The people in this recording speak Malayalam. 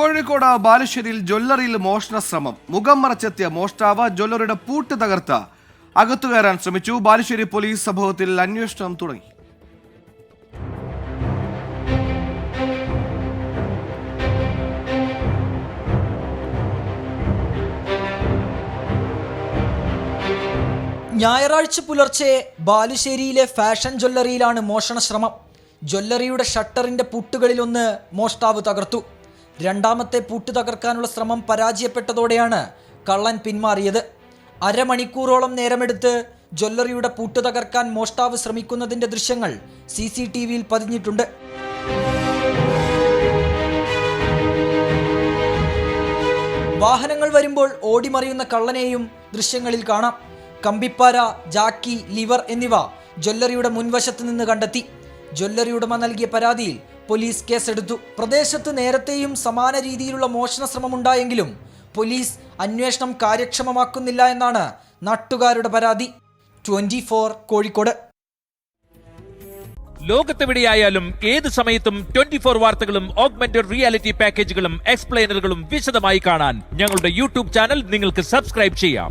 കോഴിക്കോട് ബാലുശ്ശേരിയിൽ ജ്വല്ലറിയിൽ മോഷണ ശ്രമം. മുഖം മറച്ചെത്തിയ മോഷ്ടാവ് ജ്വല്ലറിയുടെ പൂട്ട് തകർത്ത്. അകത്തു കയറാൻ ശ്രമിച്ചു. ബാലുശ്ശേരി പോലീസ് സംഭവത്തിൽ അന്വേഷണം തുടങ്ങി. ഞായറാഴ്ച പുലർച്ചെ ബാലുശ്ശേരിയിലെ ഫാഷൻ ജ്വല്ലറിയിലാണ് മോഷണ ശ്രമം. ജ്വല്ലറിയുടെ ഷട്ടറിന്റെ പൂട്ടുകളിലൊന്ന് മോഷ്ടാവ് തകർത്തു. രണ്ടാമത്തെ പൂട്ട് തകർക്കാനുള്ള ശ്രമം പരാജയപ്പെട്ടതോടെയാണ് കള്ളൻ പിന്മാറിയത്. അരമണിക്കൂറോളം നേരമെടുത്ത് ജ്വല്ലറിയുടെ പൂട്ട് തകർക്കാൻ മോഷ്ടാവ് ശ്രമിക്കുന്നതിന്റെ ദൃശ്യങ്ങൾ സി സി ടി വിയിൽ പതിഞ്ഞിട്ടുണ്ട്. വാഹനങ്ങൾ വരുമ്പോൾ ഓടിമറിയുന്ന കള്ളനെയും ദൃശ്യങ്ങളിൽ കാണാം. കമ്പിപ്പാര ജാക്കി ലിവർ എന്നിവ ജ്വല്ലറിയുടെ മുൻവശത്ത് നിന്ന് കണ്ടെത്തി. ജ്വല്ലറി ഉടമ നൽകിയ പരാതിയിൽ പോലീസ് കേസെടുത്തു. പ്രദേശത്ത് നേരത്തെയും സമാന രീതിയിലുള്ള മോഷണ ശ്രമമുണ്ടായെങ്കിലും പോലീസ് അന്വേഷണം കാര്യക്ഷമമാക്കുന്നില്ല എന്നാണ് നാട്ടുകാരുടെ പരാതി. ട്വന്റി കോഴിക്കോട്. ലോകത്തെവിടെയായാലും ഏത് സമയത്തും ട്വന്റി ഫോർ വാർത്തകളും ഓഗ്മെന്റഡ് റിയാലിറ്റി പാക്കേജുകളും എക്സ്പ്ലെയിനറുകളും വിശദമായി കാണാൻ ഞങ്ങളുടെ യൂട്യൂബ് ചാനൽ നിങ്ങൾക്ക് സബ്സ്ക്രൈബ് ചെയ്യാം.